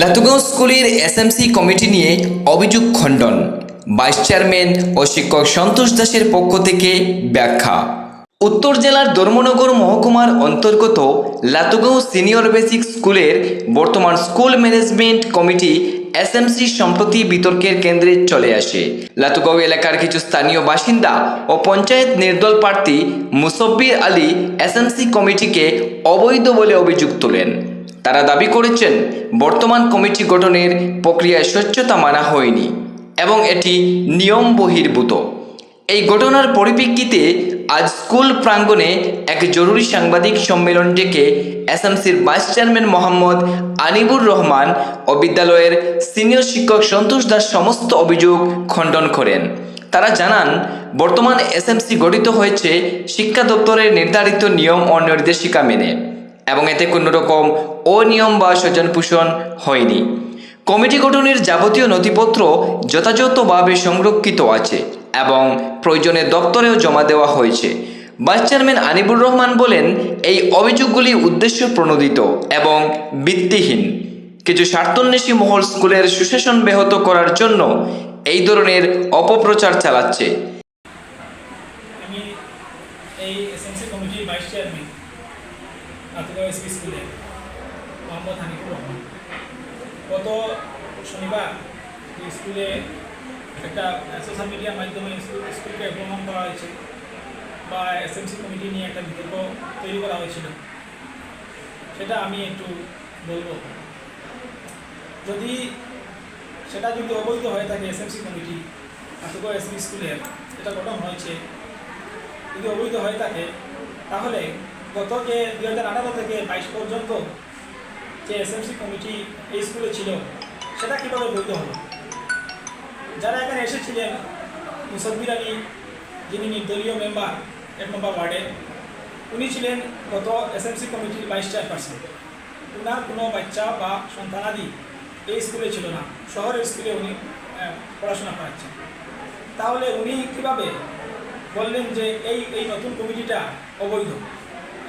লাতুগাঁও স্কুলের SMC committee নিয়ে অভিযোগ খণ্ডন। ভাইস চেয়ারম্যান ও শিক্ষক সন্তোষ দাসের পক্ষ থেকে ব্যাখ্যা। উত্তর জেলার ধর্মনগর মহকুমার অন্তর্গত লাতুগাঁও সিনিয়র বেসিক স্কুলের বর্তমান স্কুল ম্যানেজমেন্ট কমিটি এসএমসি সম্প্রতি বিতর্কের কেন্দ্রে চলে আসে। লাতুগাঁও এলাকার কিছু স্থানীয় বাসিন্দা ও পঞ্চায়েত নির্দল প্রার্থী মুসব্বির আলী এসএমসি কমিটিকে অবৈধ বলে অভিযোগ তোলেন। তারা দাবি করেছেন, বর্তমান কমিটি গঠনের প্রক্রিয়ায় স্বচ্ছতা মানা হয়নি এবং এটি নিয়ম বহির্ভূত। এই ঘটনার পরিপ্রেক্ষিতে আজ স্কুল প্রাঙ্গণে এক জরুরি সাংবাদিক সম্মেলন ডেকে এসএমসির ভাইস চেয়ারম্যান মোহাম্মদ আনিবুর রহমান ও বিদ্যালয়ের সিনিয়র শিক্ষক সন্তোষ দাস সমস্ত অভিযোগ খণ্ডন করেন। তারা জানান, বর্তমান এসএমসি গঠিত হয়েছে শিক্ষা দপ্তরের নির্ধারিত নিয়ম ও নির্দেশিকা মেনে। এবং এতে কোনো রকম অনিয়ম বা স্বজনপোষণ হয়নি। কমিটি গঠনের যাবতীয় নথিপত্র যথাযথভাবে সংরক্ষিত আছে এবং প্রয়োজনে দপ্তরেও জমা দেওয়া হয়েছে। ভাইস চেয়ারম্যান আনিবুর রহমান বলেন, এই অভিযোগগুলি উদ্দেশ্য প্রণোদিত এবং ভিত্তিহীন। কিছু স্বার্থন্বেষী মহল স্কুলের সুশাসন ব্যাহত করার জন্য এই ধরনের অপপ্রচার চালাচ্ছে আমি এই এসএমসি কমিটির ভাইস চেয়ারম্যান আতুগাঁও এসপি স্কুলে, মোহাম্মদ হানিফুর রহমান। গত শনিবার স্কুলে একটা সোশ্যাল মিডিয়ার মাধ্যমে স্কুলকে ভ্রমণ করা হয়েছে বা এসএমসি কমিটি নিয়ে একটা বিতর্ক তৈরি করা হয়েছিল। সেটা আমি একটু বলব। যদি সেটা যদি অবৈধ হয়ে থাকে এসএমসি কমিটি আতুগাঁও এসপি স্কুলের এটা গঠন হয়েছে, যদি অবৈধ হয়ে থাকে, তাহলে গত যে দুই হাজার আঠারো থেকে বাইশ পর্যন্ত যে এসএমসি কমিটি এই স্কুলে ছিল, সেটা কীভাবে বৈধ হলো? যারা এখানে এসেছিলেন মুসব্বির আলী, যিনি নির্দলীয় মেম্বার এক নম্বর ওয়ার্ডের উনি ছিলেন গত এসএমসি কমিটির ভাইস চেয়ারপারসন ওনার কোনো বাচ্চা বা সন্তানাদি এই স্কুলে ছিল না, শহরের স্কুলে উনি পড়াশোনা করাচ্ছেন। তাহলে উনি কীভাবে বললেন যে এই এই নতুন কমিটিটা অবৈধ?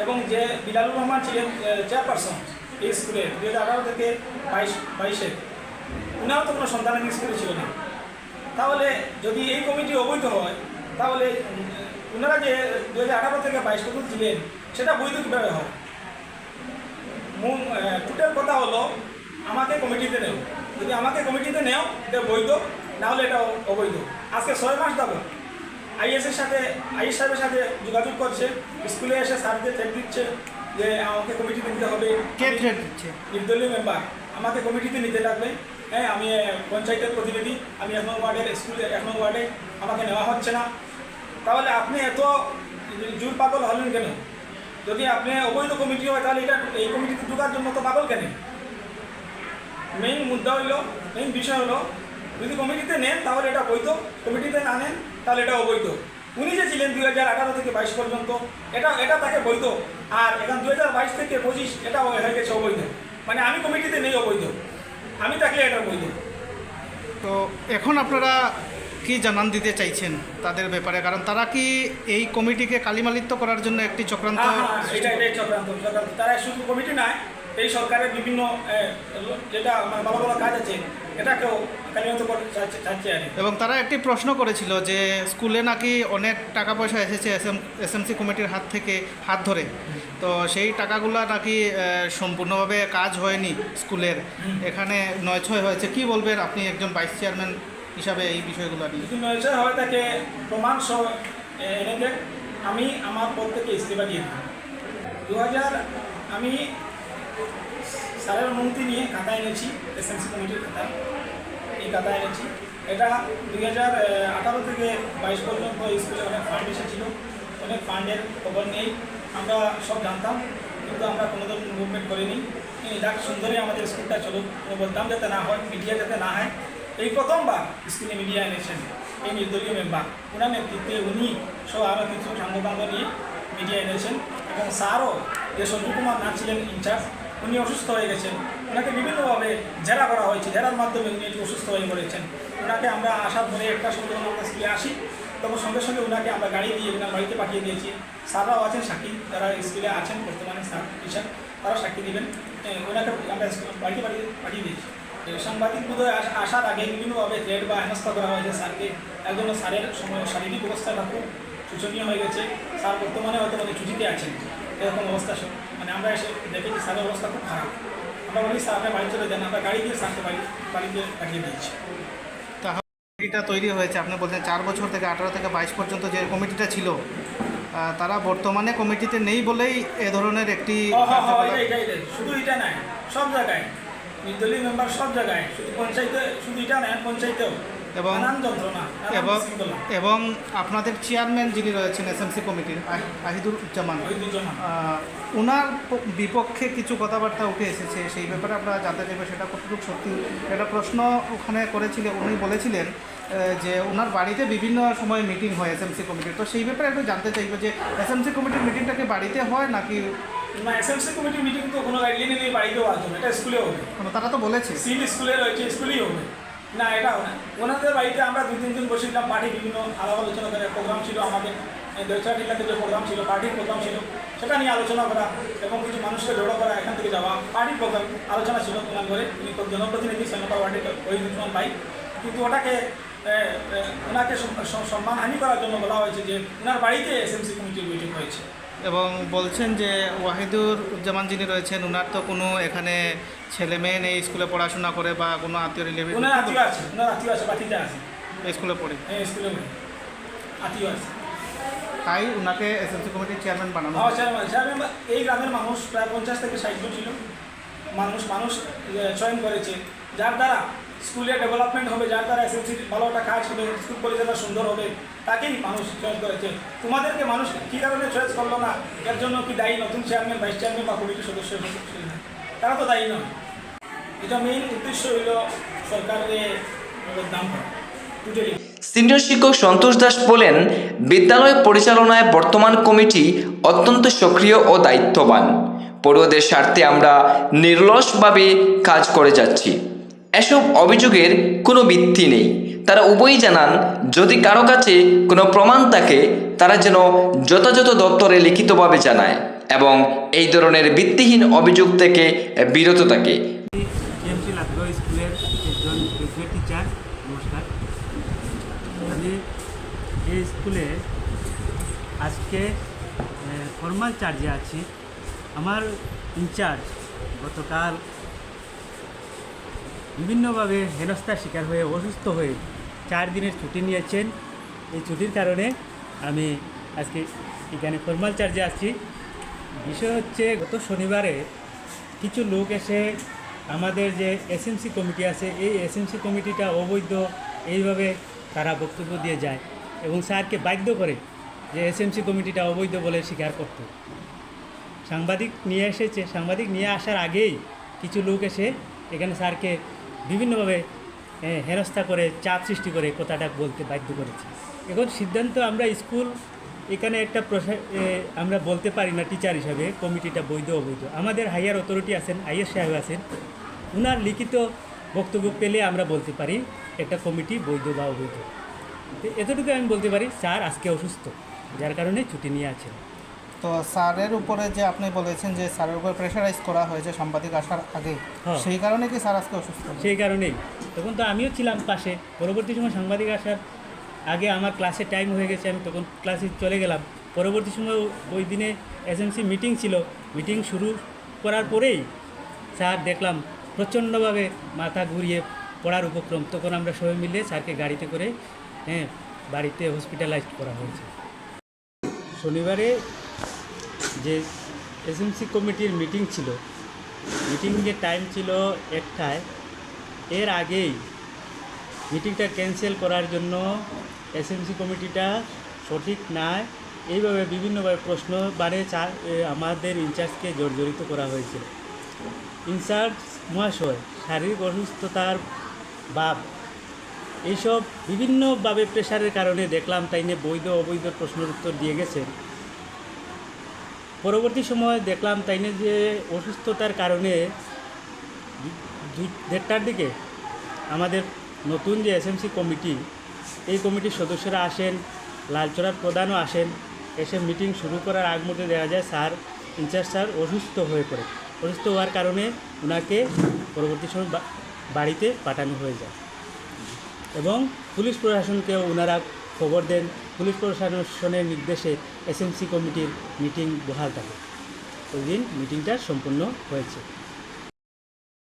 এবং যে বিলালুর রহমান ছিলেন চেয়ারপারসন এই স্কুলে দু হাজার আঠারো থেকে বাইশ, বাইশে উনারও তো কোনো সন্তান এই স্কুলে ছিল না। তাহলে যদি এই কমিটি অবৈধ হয়, তাহলে উনারা যে দু হাজার আঠারো থেকে বাইশ পর্যন্ত ছিলেন, সেটা বৈধ কীভাবে হয়? মূল টোটাল কথা হলো, আমাকে কমিটিতে নেও। যদি আমাকে কমিটিতে নেও, এটা বৈধ, নাহলে এটা অবৈধ। আজকে ছয় মাস যাব আইএসের সাথে আইএস সাহেবের সাথে যোগাযোগ করছে। স্কুলে এসে স্যারকে থ্রেট দিচ্ছে যে আমাকে কমিটিতে নিতে হবে। কে থ্রেট দিচ্ছে? নির্দলীয় মেম্বার আমাকে কমিটিতে নিতে লাগবে। হ্যাঁ আমি পঞ্চায়েতের প্রতিনিধি। আমি এক নম্বর ওয়ার্ডের স্কুলে এক নম্বর ওয়ার্ডে আমাকে নেওয়া হচ্ছে না। তাহলে আপনি এত জোর পাগল হলেন কেন? যদি আপনি অবৈধ কমিটি হয় তাহলে এটা এই কমিটিতে ঢোকার জন্য তো পাগল কেন? মেইন মুদ্রা হইল মেইন বিষয় হলো যদি কমিটিতে নেন তাহলে এটা বৈধ কমিটিতে না নেন তাহলে এটা অবৈধ উনি যে ছিলেন দুই হাজার আঠারো থেকে বাইশ পর্যন্ত এটা এটা তাকে বৈধ। আর এখন দুই হাজার বাইশ থেকে পঁচিশ এটা হয়ে গেছে অবৈধ। মানে আমি কমিটিতে নেই অবৈধ। আমি থাকলে এটা বৈধ। তো এখন আপনারা কি জানান দিতে চাইছেন তাদের ব্যাপারে? কারণ তারা কি এই কমিটিকে কালিমালিত্য করার জন্য একটি চক্রান্ত হ্যাঁ হ্যাঁ এটাই চক্রান্ত চক্রান্ত। তারা শুধু কমিটি নয় এই সরকারের বিভিন্ন যেটা মানে ভালো ভালো কাজ আছে এটাকেও এবং তারা একটি প্রশ্ন করেছিল যে স্কুলে নাকি অনেক টাকা পয়সা এসেছে এসএম এসএমসি কমিটির হাত থেকে হাত ধরে। তো সেই টাকাগুলো নাকি সম্পূর্ণভাবে কাজ হয়নি স্কুলের। এখানে নয় ছয় হয়েছে। কি বলবেন আপনি একজন ভাইস চেয়ারম্যান হিসাবে এই বিষয়গুলো নিয়ে? যদি নয়সে হয় তাকে প্রমাণ সহ এনে আমি আমার পদ থেকে ইস্তিফা দিয়ে দু হাজার আমি স্যারের অনুমতি নিয়ে খাতা এনেছি এসএমসি কমিটির খাতা। এই খাতা এনেছি। এটা দুই হাজার আঠারো থেকে বাইশ পর্যন্ত স্কুলে অনেক ফান্ড এসেছিল। অনেক ফান্ডের খবর নেই। আমরা সব জানতাম, কিন্তু আমরা কোনো ধরনের মুভমেন্ট করিনি যাক, সুন্দরী আমাদের স্কুলটা চলুক, কোনো বদনাম যাতে না হয় মিডিয়া যাতে না হয়। এই প্রথমবার স্কুলে মিডিয়া এনেছেন এই নির্দলীয় মেম্বার ওনার নেতৃত্বে উনি সহ আরও কিছু সাংবাদিক নিয়ে মিডিয়া এনেছেন। এবং স্যারও যে সঞ্জু কুমার নাথ ছিলেন ইনচার্জ উনি অসুস্থ হয়ে গেছেন। ওনাকে বিভিন্নভাবে জেরা করা হয়েছে। জেরার মাধ্যমে উনি একটু অসুস্থ হয়ে পড়েছেন। ওনাকে আমরা আসার পরে একটা সঙ্গে আমরা স্কুলে আসি। তখন সঙ্গে সঙ্গে ওনাকে আমরা গাড়ি দিয়ে ওনার বাড়িতে পাঠিয়ে দিয়েছি। স্যাররাও আছেন, সাক্ষী। যারা স্কুলে আছেন বর্তমানে, স্যার, টিচার তারা সাক্ষী দেবেন। ওনাকে আমরা বাড়িতে পাঠিয়ে পাঠিয়ে দিয়েছি। সাংবাদিক বোধহয় আস- আসার আগে বিভিন্নভাবে থ্রেড বা হেনস্থা করা হয়েছে স্যারকে। একজন স্যারের সময়, শারীরিক অবস্থাটা খুব শোচনীয় হয়ে গেছে। স্যার বর্তমানে হয়তো মানে ছুটিতে আছেন। এরকম অবস্থা মানে আমরা এসে দেখেছি স্যারের অবস্থা খুব খারাপ। আমরা বলি স্যার আপনি বাড়ি চলে যান আমরা গাড়ি দিয়ে স্যারকে বাড়ি বাড়িতে পাঠিয়ে দিয়েছি। কমিটিটা তৈরি হয়েছে আপনি বলছেন চার বছর থেকে আঠারো থেকে বাইশ পর্যন্ত যে কমিটিটা ছিল তারা বর্তমানে কমিটিতে নেই বলেই এ ধরনের একটি হ হ হ কার্যকলাপ- এটা এটা এটা শুধু এটা নাই সব জায়গায়। নির্দলীয় মেম্বার সব জায়গায় শুধু পঞ্চায়েতে শুধু এটা নয় পঞ্চায়েতেও। এবং- এবং এবং আপনাদের চেয়ারম্যান যিনি রয়েছেন এসএমসি কমিটির আহ- আহিদুর জামান ওই দুজন আহ, ওনার বিপক্ষে কিছু কথাবার্তা উঠে এসেছে সেই ব্যাপারে আমরা জানতে চাইব সেটা কতটুকু সত্যি। একটা প্রশ্ন ওখানে করেছিলেন উনি বলেছিলেন যে ওনার বাড়িতে বিভিন্ন সময় মিটিং হয় এসএমসি কমিটির। তো সেই ব্যাপারে একটু জানতে চাইব যে এসএমসি কমিটির মিটিংটা কি বাড়িতে হয় নাকি না এসএমসি কমিটির মিটিং তো কোনো গাইডলাইনে নেই বাড়িতেও আসবে এটা স্কুলে হবে। তারা তো বলেছে। সিল স্কুলে রয়েছে স্কুলেই হবে। না, এটাও না। ওনাদের বাড়িতে আমরা দুই, তিন দিন বসেছিলাম পার্টি বিভিন্ন আলাপ আলোচনা করে। প্রোগ্রাম ছিল আমাদের দেড়শা টিলাতে যে প্রোগ্রাম ছিল পার্টির প্রোগ্রাম ছিল, সেটা নিয়ে আলোচনা করা এবং কিছু মানুষকে জড়ো করা, এখান থেকে যাওয়া। পার্টির প্রোগ্রাম আলোচনা ছিল তোমার ঘরে তো জনপ্রতিনিধি সৈন্যতা ওয়ার্ডের ওই দুজন ভাই। কিন্তু ওটাকে ওনাকে সম- সম- সম্মানহানি করার জন্য বলা হয়েছে যে, ওনার বাড়িতে এসএমসি কমিটির বৈঠক হয়েছে। এবং বলছেন যে ওয়াহিদুর জামান যিনি রয়েছেন ওনার তো কোনো এখানে ছেলে মেয়ে নেই স্কুলে পড়াশোনা করে বা কোনো আত্মীয় রিলেটিভ ওনার আত্মীয় আছে ওনার আত্মীয় আছে আছে। স্কুলে পড়ে। এই স্কুলে পড়ে। আত্মীয় আছে। তাই ওনাকে এসএমসি কমিটির চেয়ারম্যান বানানো হ্যাঁ, চেয়ারম্যান চেয়ারম্যান এই গ্রামের মানুষ প্রায় পঞ্চাশ থেকে ষাট জন ছিল। মানুষ মানুষ চয়ন করেছে। যার দ্বারা স্কুলের ডেভেলপমেন্ট হবে, যার দ্বারা এসএসসির ভালো একটা কাজ হবে, স্কুল পরিচালনা সুন্দর হবে, তাকেই মানুষ চয়েস করেছে। তোমাদেরকে মানুষ কী কারণে চয়েস করল না? এর জন্য কি দায়ী নতুন চেয়ারম্যান ভাইস চেয়ারম্যান বা কমিটির সদস্য তারা তো দায়ী নয়। এটা মেইন উদ্দেশ্য হইল সরকারের বদনাম করা। টোটালি সিনিয়র শিক্ষক সন্তোষ দাস বলেন, বিদ্যালয় পরিচালনায় বর্তমান কমিটি অত্যন্ত সক্রিয় ও দায়িত্ববান। পড়ুয়াদের স্বার্থে আমরা নির্লসভাবে কাজ করে যাচ্ছি। এসব অভিযোগের কোনো ভিত্তি নেই। তারা উভয়ই জানান, যদি কারও কাছে কোনো প্রমাণ থাকে, তারা যেন যথাযথ দপ্তরে লিখিতভাবে জানায় এবং এই ধরনের ভিত্তিহীন অভিযোগ থেকে বিরত থাকে। এই স্কুলে আজকে ফর্মাল চার্জে আছি। আমার ইনচার্জ গতকাল বিভিন্নভাবে হেনস্থার শিকার হয়ে, অসুস্থ হয়ে চার দিনের ছুটি নিয়েছেন। এই ছুটির কারণে আমি আজকে এখানে ফর্মাল চার্জে আছি বিষয় হচ্ছে, গত শনিবারে কিছু লোক এসে আমাদের যে এসএমসি কমিটি আছে, এই এসএমসি কমিটিটা অবৈধ এইভাবে তারা বক্তব্য দিয়ে যায় এবং স্যারকে বাধ্য করে যে এসএমসি কমিটিটা অবৈধ বলে স্বীকার করতে। সাংবাদিক নিয়ে এসেছে, সাংবাদিক নিয়ে আসার আগেই কিছু লোক এসে এখানে স্যারকে বিভিন্নভাবে হেনস্থা করে, চাপ সৃষ্টি করে কথাটা বলতে বাধ্য করেছে। এখন সিদ্ধান্ত আমরা স্কুল, এখানে একটা আমরা বলতে পারি না টিচার হিসাবে, কমিটিটা বৈধ, অবৈধ। আমাদের হাইয়ার অথরিটি আছেন, আইএস সাহেব আছেন। ওনার লিখিত বক্তব্য পেলে আমরা বলতে পারি, একটা কমিটি বৈধ বা অবৈধ। এতটুকু আমি বলতে পারি, স্যার আজকে অসুস্থ, যার কারণে ছুটি নিয়ে আছেন। তো স্যারের উপরে যে আপনি বলেছেন যে স্যারের উপরে প্রেশারাইজ করা হয়েছে সাংবাদিক আসার আগে হ্যাঁ। সেই কারণে কি স্যার আজকে অসুস্থ? সেই কারণেই। তখন তো আমিও ছিলাম পাশে পরবর্তী সময় সাংবাদিক আসার আগে আমার ক্লাসের টাইম হয়ে গেছে আমি তখন ক্লাসে চলে গেলাম। পরবর্তী সময় ওই দিনে এসএমসি মিটিং ছিল। মিটিং শুরু করার পরেই স্যার দেখলাম প্রচণ্ডভাবে মাথা ঘুরিয়ে পড়ার উপক্রম। তখন আমরা সবাই মিলে স্যারকে গাড়িতে করে হ্যাঁ বাড়িতে হসপিটালাইজড করা হয়েছে। শনিবারে যে এসএমসি কমিটির মিটিং ছিল, মিটিংয়ের টাইম ছিল একটায়। এর আগেই মিটিংটা ক্যান্সেল করার জন্য এসএমসি কমিটিটা সঠিক নয়। এইভাবে বিভিন্নভাবে প্রশ্ন চা আমাদের ইনচার্জকে জর্জরিত করা হয়েছিল ইনচার্জ মহাশয়, শারীরিক অসুস্থতার ভাব, এইসব বিভিন্নভাবে প্রেশারের কারণে দেখলাম তাই নিয়ে বৈধ অবৈধ প্রশ্নের উত্তর দিয়ে গেছেন পরবর্তী সময় দেখলাম তাই নিয়ে যে অসুস্থতার কারণে দেড়টার দিকে আমাদের নতুন যে এসএমসি কমিটি, এই কমিটির সদস্যরা আসেন, লালচড়ার প্রধানও আসেন, এসে মিটিং শুরু করার আগ মুহূর্তে দেখা যায় স্যার, ইনচার্জ স্যার অসুস্থ হয়ে পড়ে। অসুস্থ হওয়ার কারণে ওনাকে পরবর্তী সময় বাড়িতে পাঠানো হয়ে যায়। এবং পুলিশ প্রশাসনকেও ওনারা খবর দেন। পুলিশ প্রশাসনের নির্দেশে এসএমসি কমিটির মিটিং বহাল থাকে। ওই দিন মিটিংটা সম্পূর্ণ হয়েছে।